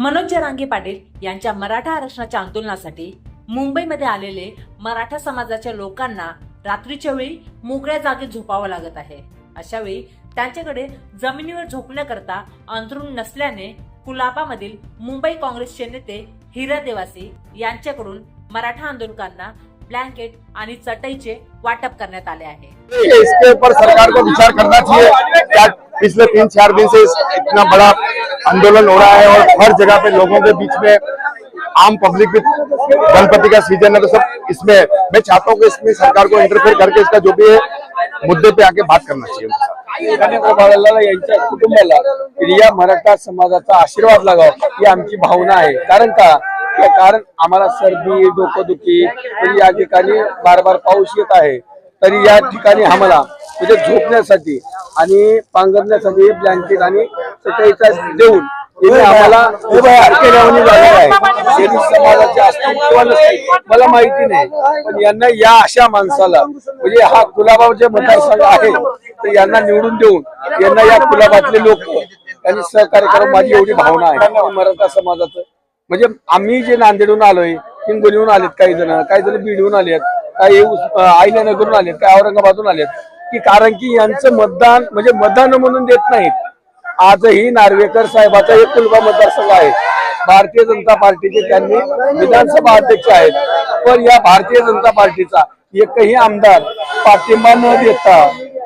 मनोज जरांगे पाटील यांच्या मराठा आरक्षणाच्या आंदोलनासाठी मुंबईमध्ये आलेले मराठा समाजाच्या लोकांना रात्रीच्या वेळी मोकळ्या जागेत झोपावं लागत आहे. अशा वेळी त्यांच्याकडे जमिनीवर झोपण्याकरता अंथरूण नसल्याने कुलाबामधील मुंबई काँग्रेसचे नेते हिरा देवासी यांच्याकडून मराठा आंदोलकांना ब्लँकेट आणि चटईचे वाटप करण्यात आले आहे. इसके ऊपर सरकार को विचार करना चाहिए क्या पिछले तीन चार दिन से इतना बड़ा आंदोलन हो रहा है और हर जगह पे लोगों के बीच में आम पब्लिक भी गणपति का सीज़न है तो सब इसमें, मैं चाहता हूँ कि इसमें सरकार को इंटरफेयर करके इसका जो भी है, मुद्दे पे आके बात करना चाहिए गणेश बाळाला यांच्या कुटुंबाला. या मराठा समाजाचा आशीर्वाद लागावा ही आमची भावना आहे. कारण का? कारण आम्हाला सर्दी, डोकंदुखी, तरी या बार बार पाऊस येत आहे. तरी या ठिकाणी आम्हाला म्हणजे झोपण्यासाठी पांघरण्यासाठी ब्लँकेट चटईचा देऊन आम्हाला आहे. समाजाचे अस्तित्व नसते मला माहिती नाही. पण यांना या अशा माणसाला म्हणजे हा कुलाबा जे मतदारसंघ आहे तर यांना निवडून देऊन यांना या कुलाबातले लोक त्यांनी सहकार्य करून माझी एवढी भावना आहे. मराठा समाजाचं. म्हणजे आम्ही जे नांदेडहून आलोय हिंगोलीहून आलेत काही जण काही जण बीडहून आलेत काही आईल्यानगरहून आलेत काही औरंगाबादहून आलेत. की कारण की यांचं मतदान म्हणजे मतदान म्हणून देत नाहीत. आजही नार्वेकर साहेबाचा एक कुलबा मतदारसंघ आहे. भारतीय जनता पार्टीचे त्यांनी विधानसभा अध्यक्ष आहेत. पण या भारतीय जनता पार्टीचा एकही आमदार पाठिंबा न देता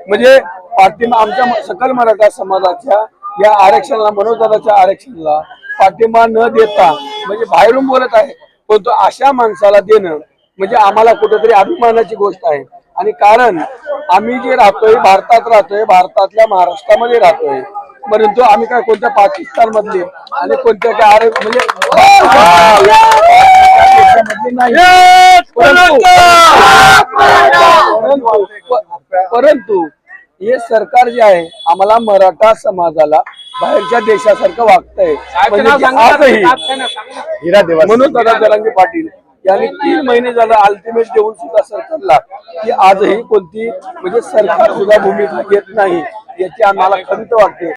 म्हणजे पाठिंबा आमच्या सकल मराठा समाजाच्या या आरक्षणाला मनोदराच्या आरक्षणाला पाठिंबा न देता म्हणजे बाहेरून बोलत आहे. पण तो अशा माणसाला देणं म्हणजे आम्हाला कुठेतरी अभिमानाची गोष्ट आहे. आणि कारण आम्ही जे राहतोय भारतात राहतोय भारतातल्या महाराष्ट्रामध्ये राहतोय परंतु आम्ही काय कोणत्या पाकिस्तान मधले आणि कोणत्या काय अरे म्हणजे. परंतु परंतु- परंतु हे सरकार जे आहे आम्हाला मराठा समाजाला बाहेरच्या देशासारखं वागतंय. म्हणजे आजही हीरा देवासी. म्हणून दादा जरांगे पाटील यांनी तीन महिने झालं अल्टिमेट देऊन सुद्धा सरकारला की आजही कोणती म्हणजे सरकार सुद्धा भूमिका घेत नाही याची आम्हाला खंत वाटते.